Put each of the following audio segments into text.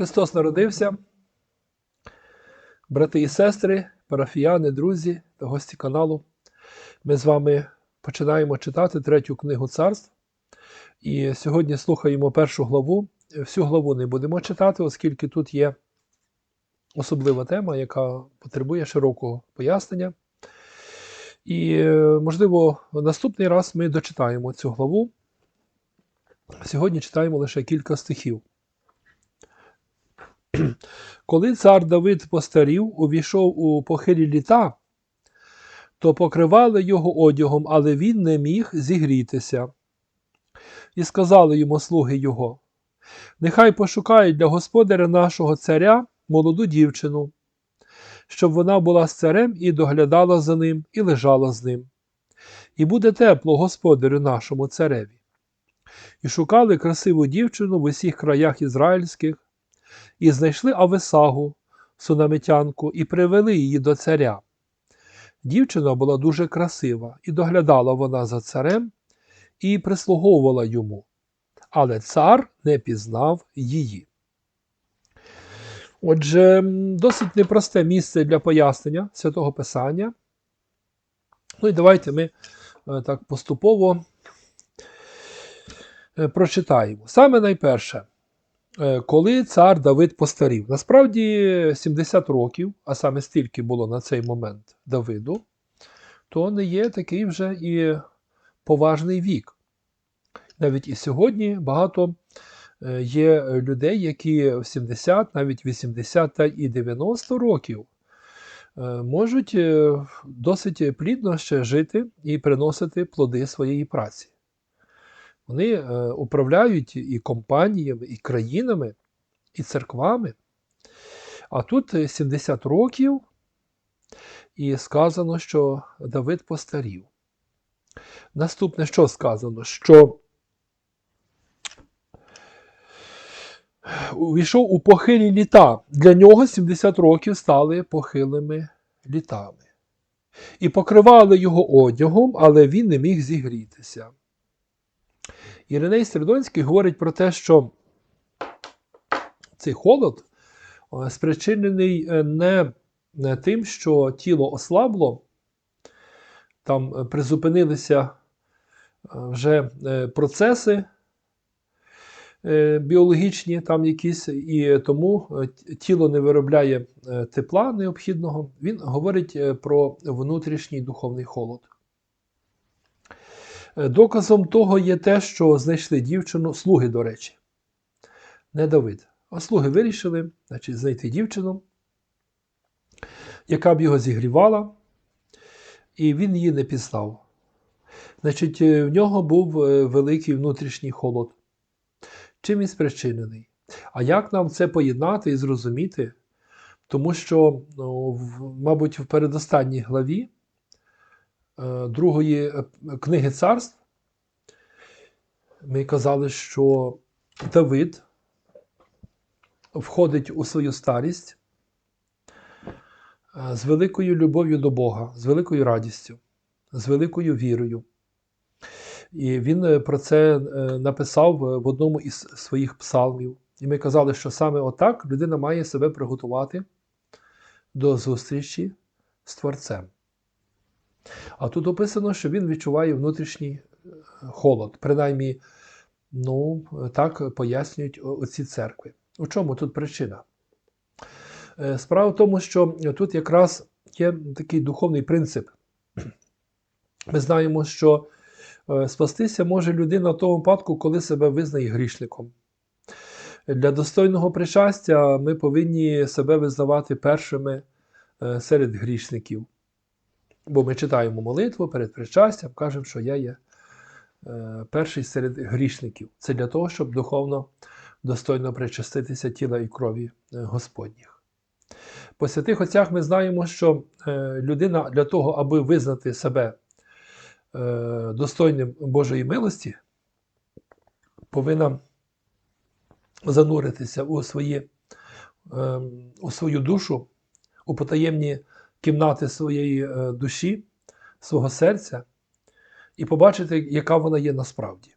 Христос народився. Брати і сестри, парафіяни, друзі та гості каналу. Ми з вами починаємо читати третю книгу царств. І сьогодні слухаємо першу главу. Всю главу не будемо читати, оскільки тут є особлива тема, яка потребує широкого пояснення. І, можливо, наступний раз ми дочитаємо цю главу. Сьогодні читаємо лише кілька стихів. Коли цар Давид постарів, увійшов у похилі літа, то покривали його одягом, але він не міг зігрітися. І сказали йому слуги його: Нехай пошукають для господаря нашого царя молоду дівчину, щоб вона була з царем і доглядала за ним, і лежала з ним. І буде тепло господарю нашому цареві. І шукали красиву дівчину в усіх краях ізраїльських, і знайшли Авесагу, сунамитянку, і привели її до царя. Дівчина була дуже красива, і доглядала вона за царем і прислуговувала йому. Але цар не пізнав її. Отже, досить непросте місце для пояснення святого Писання. Ну і давайте ми так поступово прочитаємо. Саме найперше, коли цар Давид постарів. Насправді 70 років, а саме стільки було на цей момент Давиду, то не є такий вже і поважний вік. Навіть і сьогодні багато є людей, які в 70, навіть 80 та і 90 років можуть досить плідно ще жити і приносити плоди своєї праці. Вони управляють і компаніями, і країнами, і церквами. А тут 70 років, і сказано, що Давид постарів. Наступне, що сказано? Що увійшов у похилі літа. Для нього 70 років стали похилими літами. І покривали його одягом, але він не міг зігрітися. Іриней Стридонський говорить про те, що цей холод спричинений не тим, що тіло ослабло, там призупинилися вже процеси біологічні, там якісь, і тому тіло не виробляє тепла необхідного. Він говорить про внутрішній духовний холод. Доказом того є те, що знайшли дівчину, слуги, до речі, не Давид. А слуги вирішили значить, знайти дівчину, яка б його зігрівала, і він її не пізнав. Значить, в нього був великий внутрішній холод. Чим він спричинений? А як нам це поєднати і зрозуміти? Тому що, ну, мабуть, в передостанній главі другої книги царств ми казали, що Давид входить у свою старість з великою любов'ю до Бога, з великою радістю, з великою вірою. І він про це написав в одному із своїх псалмів. І ми казали, що саме отак людина має себе приготувати до зустрічі з Творцем. А тут описано, що він відчуває внутрішній холод. Принаймні, ну, так пояснюють оці церкви. У чому тут причина? Справа в тому, що тут якраз є такий духовний принцип. Ми знаємо, що спастися може людина в тому випадку, коли себе визнає грішником. Для достойного причастя ми повинні себе визнавати першими серед грішників. Бо ми читаємо молитву перед причастям, кажемо, що я є е, перший серед грішників. Це для того, щоб духовно достойно причаститися тіла і крові е, Господніх. По святих отцях ми знаємо, що е, людина для того, аби визнати себе достойним Божої милості, повинна зануритися у, свої, у свою душу, у потаємні кімнати своєї е, душі, свого серця, і побачити, яка вона є насправді.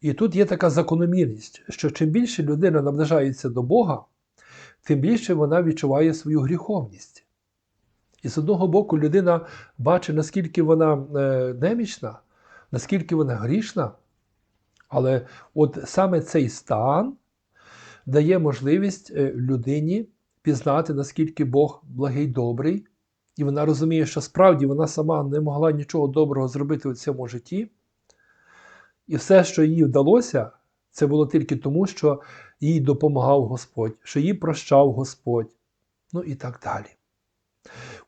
І тут є така закономірність, що чим більше людина наближається до Бога, тим більше вона відчуває свою гріховність. І з одного боку, людина бачить, наскільки вона е, немічна, наскільки вона грішна, але от саме цей стан дає можливість е, людині пізнати, наскільки Бог благий добрий, і вона розуміє, що справді вона сама не могла нічого доброго зробити у цьому житті. І все, що їй вдалося, це було тільки тому, що їй допомагав Господь, що їй прощав Господь, ну і так далі.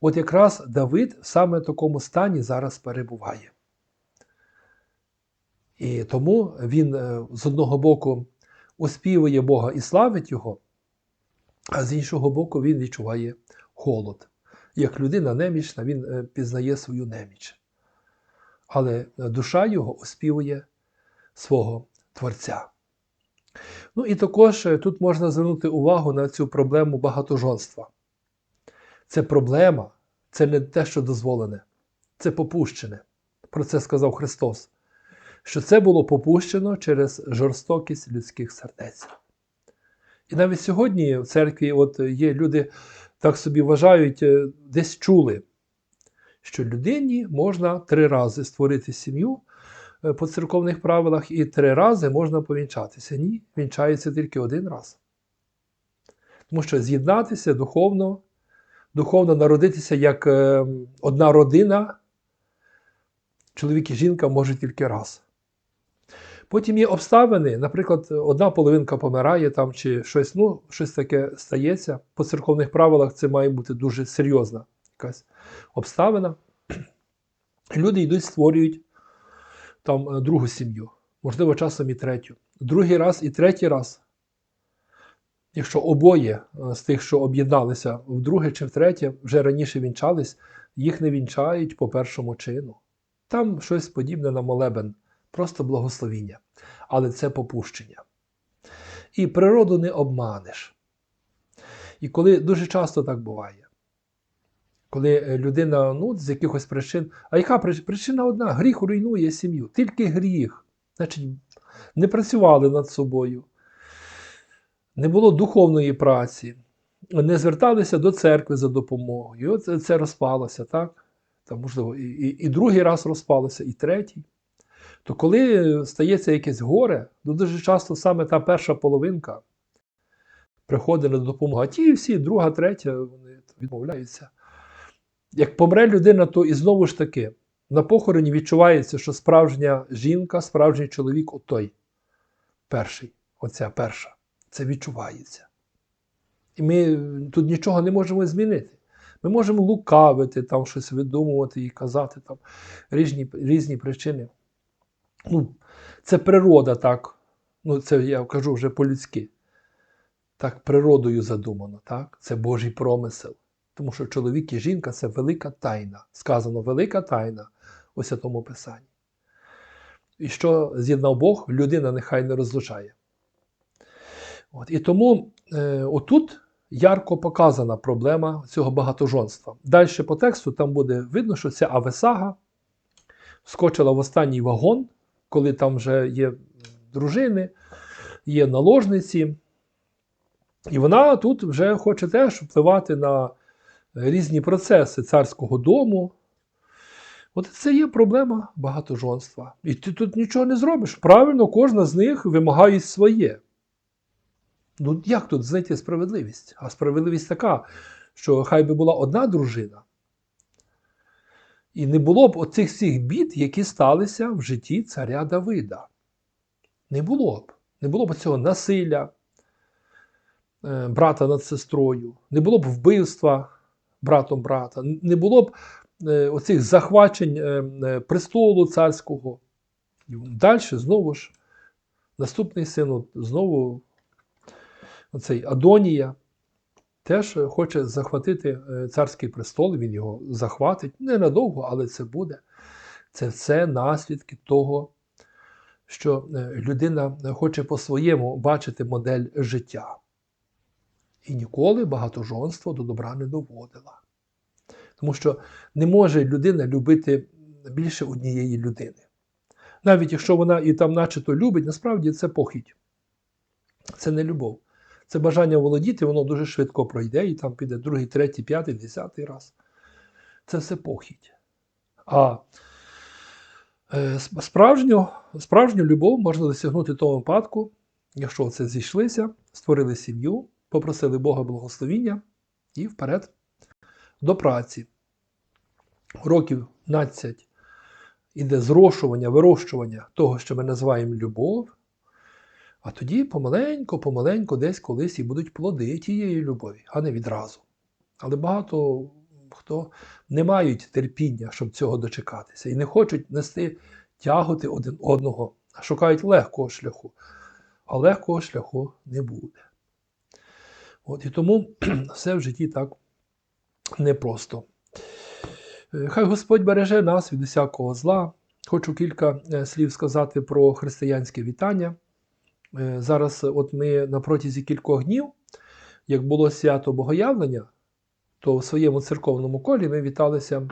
От якраз Давид саме в такому стані зараз перебуває. І тому він е, з одного боку оспівує Бога і славить Його, а з іншого боку, він відчуває холод. Як людина немічна, він е, пізнає свою неміч. Але душа його оспівує свого Творця. Ну і також е, тут можна звернути увагу на цю проблему багатожонства. Це проблема, це не те, що дозволене, це попущене. Про це сказав Христос. Що це було попущено через жорстокість людських сердець. І навіть сьогодні в церкві от є люди, так собі вважають, е, десь чули, що людині можна три рази створити сім'ю е, по церковних правилах, і три рази можна повінчатися. Ні, вінчається тільки один раз. Тому що з'єднатися духовно, духовно народитися як е, одна родина, чоловік і жінка можуть тільки раз. Потім є обставини, наприклад, одна половинка помирає там чи щось, ну, щось таке стається. По церковних правилах це має бути дуже серйозна якась обставина. Люди йдуть, створюють там другу сім'ю, можливо, часом і третю. Другий раз і третій раз. Якщо обоє з тих, що об'єдналися вдруге чи втретє, вже раніше вінчались, їх не вінчають по першому чину. Там щось подібне на молебен просто благословіння. Але це попущення. І природу не обманеш. І коли дуже часто так буває, коли е, людина ну, з якихось причин, а яка причина одна? Гріх руйнує сім'ю. Тільки гріх. Значить, не працювали над собою, не було духовної праці, не зверталися до церкви за допомогою. І от це розпалося, так? Там, можливо, і, і, і другий раз розпалося, і третій то коли стається якесь горе, то дуже часто саме та перша половинка приходить на допомогу, а ті всі, друга, третя, вони відмовляються. Як помре людина, то і знову ж таки на похороні відчувається, що справжня жінка, справжній чоловік отой. Перший, оця перша. Це відчувається. І ми тут нічого не можемо змінити. Ми можемо лукавити, там щось видумувати і казати там різні, різні причини ну, це природа так. Ну, це я кажу вже по-людськи. Так, природою задумано, так? Це Божий промисел. Тому що чоловік і жінка це велика тайна. Сказано велика тайна у Святому Писанні. І що з'єднав Бог, людина нехай не розлучає. От. І тому е, отут ярко показана проблема цього багатожонства. Далі по тексту там буде видно, що ця Авесага скочила в останній вагон коли там вже є дружини, є наложниці. І вона тут вже хоче теж впливати на різні процеси царського дому. От це є проблема багатожонства. І ти тут нічого не зробиш. Правильно, кожна з них вимагає своє. Ну, як тут знайти справедливість? А справедливість така, що хай би була одна дружина, і не було б оцих всіх бід, які сталися в житті царя Давида. Не було б. Не було б цього насилля е, брата над сестрою, не було б вбивства братом брата, не було б е, оцих захвачень е, престолу царського. Далі знову ж наступний син, знову оцей Адонія теж хоче захватити е, царський престол, він його захватить ненадовго, але це буде. Це все наслідки того, що е, людина хоче по-своєму бачити модель життя. І ніколи багатожонство до добра не доводила. Тому що не може людина любити більше однієї людини. Навіть якщо вона і там начебто любить, насправді це похідь. Це не любов. Це бажання володіти, воно дуже швидко пройде, і там піде другий, третій, п'ятий, десятий раз. Це все похідь. А е, справжню, справжню любов можна досягнути в тому випадку, якщо це зійшлися, створили сім'ю, попросили Бога благословіння і вперед до праці. Років 15 іде зрошування, вирощування того, що ми називаємо любов. А тоді помаленько, помаленько, десь колись і будуть плоди тієї любові, а не відразу. Але багато хто не мають терпіння, щоб цього дочекатися, і не хочуть нести тяготи один одного, а шукають легкого шляху. А легкого шляху не буде. От, і тому все в житті так непросто. Е, Хай Господь береже нас від усякого зла. Хочу кілька е, слів сказати про християнське вітання. Е, Зараз, от ми на протязі кількох днів, як було свято Богоявлення, то в своєму церковному колі ми віталися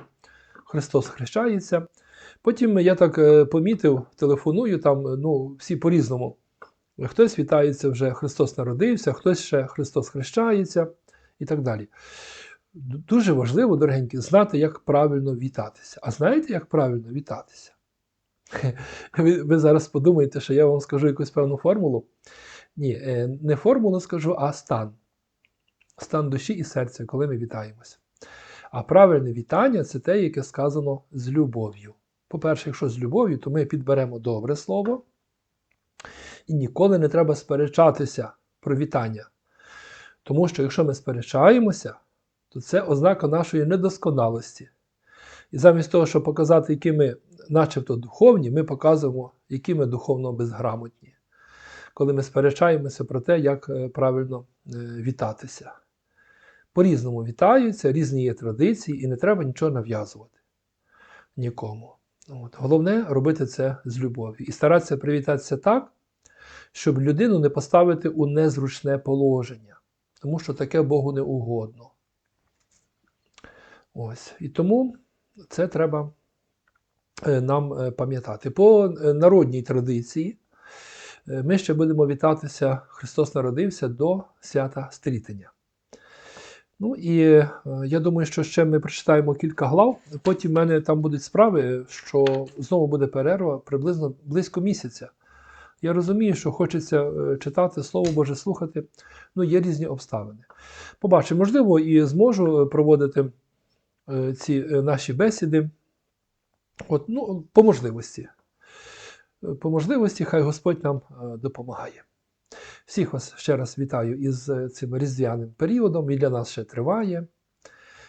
Христос хрещається. Потім я так е, помітив, телефоную там, е, ну, всі по-різному. Хтось вітається вже Христос народився, хтось ще Христос хрещається і так далі. Дуже важливо, дорогенькі, знати, як правильно вітатися. А знаєте, як правильно вітатися? Ви, ви зараз подумаєте, що я вам скажу якусь певну формулу. Ні, е, не формулу скажу, а стан. Стан душі і серця, коли ми вітаємося. А правильне вітання це те, яке сказано з любов'ю. По-перше, якщо з любов'ю, то ми підберемо добре слово. І ніколи не треба сперечатися про вітання. Тому що якщо ми сперечаємося, то це ознака нашої недосконалості. І замість того, щоб показати, які ми начебто духовні, ми показуємо, які ми духовно безграмотні. Коли ми сперечаємося про те, як е, правильно е, вітатися. По-різному вітаються, різні є традиції, і не треба нічого нав'язувати нікому. От. Головне робити це з любов'ю. І старатися привітатися так, щоб людину не поставити у незручне положення, тому що таке Богу не угодно. Ось. І тому це треба нам е, пам'ятати. По е, народній традиції е, ми ще будемо вітатися, Христос народився до свята стрітення. Ну і е, я думаю, що ще ми прочитаємо кілька глав. Потім в мене там будуть справи, що знову буде перерва приблизно близько місяця. Я розумію, що хочеться е, читати Слово Боже, слухати. Ну, є різні обставини. Побачимо, можливо, і зможу проводити е, ці е, наші бесіди. От, ну, по можливості. По можливості, хай Господь нам е, допомагає. Всіх вас ще раз вітаю із е, цим різдвяним періодом, і для нас ще триває.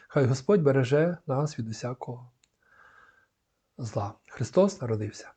Хай Господь береже нас від усякого зла. Христос народився.